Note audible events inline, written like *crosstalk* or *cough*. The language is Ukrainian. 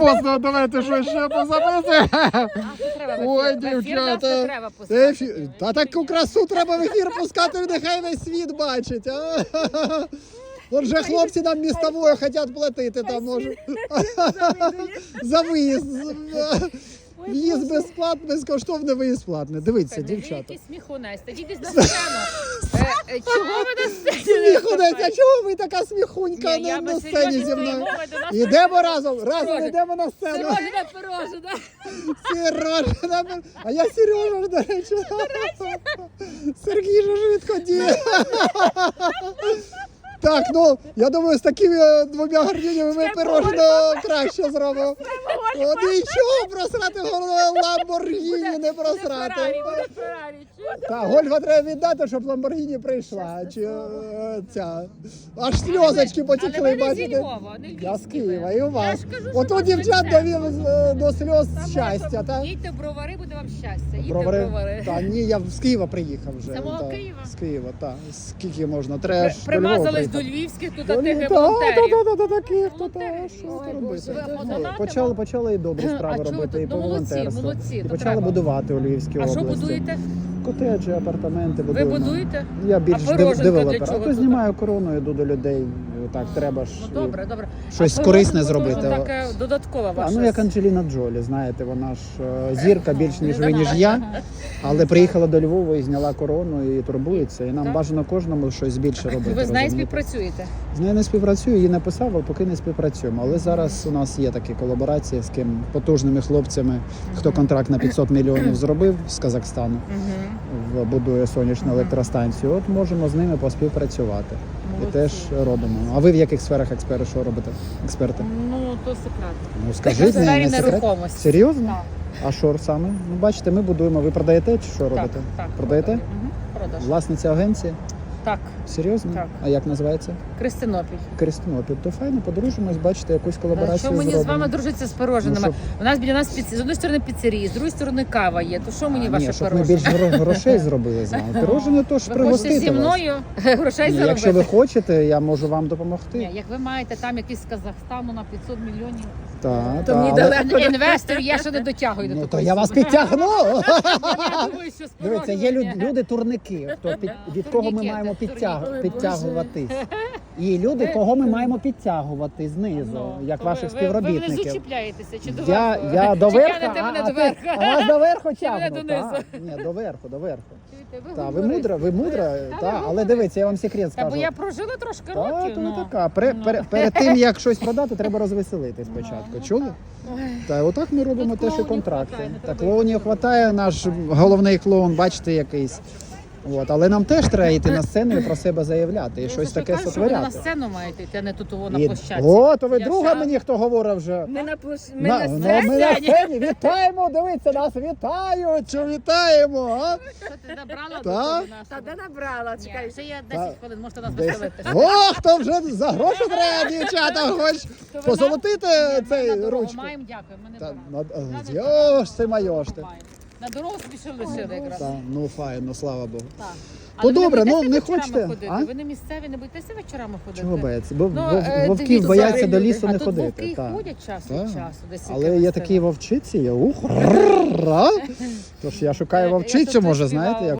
поздно, давайте що ще позаписуємо. Ой, дівчата. ефі- Та таку красу треба в ефір пускати, нехай весь світ бачить. А? От вже хлопці нам містовою хочуть платити там може. За виїзд. В'їзд безплатний, безкоштовний виїзд платний. Дивіться, ну, дівчата. якісь сміхунець. Тоді десь на сцену. Е, е, Чого ви на сцені? Сміхунець, а чого ви така сміхунька Ні, я на, би на сцені серйозно зі мною? до нас Ідемо разом, разом Сережа, йдемо на сцену. Пирожне, пирожне. Сережа, а я Сережа, до речі. Сергій же швидко діє. Так, ну я думаю, з такими двома гарнінями ми пирожно краще зробимо. О, нічого просрати голову Ламборгіні не Буде Феррарі, просрати. буде Феррарі. Так, Гольфа треба віддати, щоб Ламборгіні прийшла. Чи е, ця. Аж сльозочки не бачите. Я з Києва і у вас. Ото дівчат довів е, до сльоз Саме, щастя, так? Їдьте в бровари, буде вам щастя. Їдьте в Бровари? Та ні, я з Києва приїхав вже. Самого та, Києва? З Києва, так. Скільки можна? Ж Примазались до львівських тут Та ні, тих та, волонтерів. та, та, та, таких, то та, що Ой, Боже, робити? ви Ну. Почали, почали і добрі А справи робити, тут? і по Ну, молодці, волонтерству. молодці, І то почали треба. будувати у Львівській А області. що будуєте? Котеджі, апартаменти Ви будуєте? Я більш А девелопер. А то знімаю корону, йду до людей. Так, треба ж Ну добре, добре. щось А корисне зробити. теж Таке додаткова А, ну як Анджеліна Джолі, знаєте, вона ж е, зірка більш ніж ви, ніж я. *laughs* Але приїхала до Львова і зняла корону і турбується. І нам Так. бажано кожному щось більше робити. Ви з нею співпрацюєте? З нею не співпрацюю, її не писав, а поки не співпрацюємо. Але зараз у нас є такі колаборації з ким потужними хлопцями, хто контракт на 500 мільйонів зробив з Казахстану, в- будує сонячну електростанцію. От можемо з ними поспівпрацювати. І теж робимо. А ви в яких сферах експерти що робите? Експерти? Ну, то секрет. Ну скажіть, не, не секрет. нерухомості. Серйозно? Так. А що саме? Ну бачите, ми будуємо. Ви продаєте чи що робите? Так, так. Продаєте? Мгм, Продаж. Власниця агенції? Так, Серйозно? Так. А як називається? Крестинопіль. Крестинопіль. То файно подружимось, бачите, якусь колаборацію Що мені з вами дружиться з Ну, пироженими? щоб- У нас біля нас піц... з одної сторони піцерії, з другої сторони кава є. То що мені А, ваше ні, щоб ми пирожне? більш гро- грошей *laughs* зробили з вами. Пирожне то ж Ви хочете пригостити зі вас. мною *laughs* грошей Ні, заробити? якщо ви хочете, я можу вам допомогти. Ні, як ви маєте там якийсь з Казахстану на 500 мільйонів, Та, то та, мені але- далеко інвесторів, я ще не дотягую до Ну, то я вас підтягну. *laughs* Дивіться, є люди турники, від кого ми Турніки, маємо підтяг, підтягуватись. І люди, кого ми маємо підтягувати знизу, Ну, як ваших ви- Ви, ви внизу співробітників. чи до Я, я до тягнете а, а, ти- а вас до верху тягну. та? Ні, до верху, до верху. Ви Та, ви мудра, ви мудра, та, але дивіться, я вам секрет Та бо я прожила трошки Та, років. то ну. така. Пере, Ну. пере, перед тим, як щось *laughs* продати, треба розвеселити спочатку. ну, Чули? Та отак ми робимо Тут теж і контракти. Та клоунів хватає, наш головний клоун, бачите, якийсь. От, але нам теж треба йти на сцену і про себе заявляти і Я щось що таке кажу, що ви на сотворяти. сцену маєте йти, а не тут на І- площадці. О, то ви Я друга мені хто говорив вже. Ми на площ... ми На- на ну, сцені. ми на сцені вітаємо, дивіться, нас вітають, що вітаємо, а? Що ти забрала Та? до нас? Та де набрала, Ні, чекай. ще є Та. 10 хвилин, можете нас веселити. О, хто вже за гроші треба, дівчата, хоч То позолотити на цей дорогу ручку. Маємо, дякую, ми не Та, беремо. на- Йош, ти майош ти. Маємо. На дорогу ще лишили якраз. Так, ну файно, слава Богу. Так. То Але ви добре, ну, не хочете, ходити? а? Ви не місцеві, не боїтеся вечорами ходити? Чого бояться? Бо Ну, е, вовків дивіться, бояться до лісу а не тут ходити. Вовки так. ходять час від часу. Десь Але я є такі вовчиці, я ух. *laughs* Тож я шукаю вовчицю, може, знаєте, як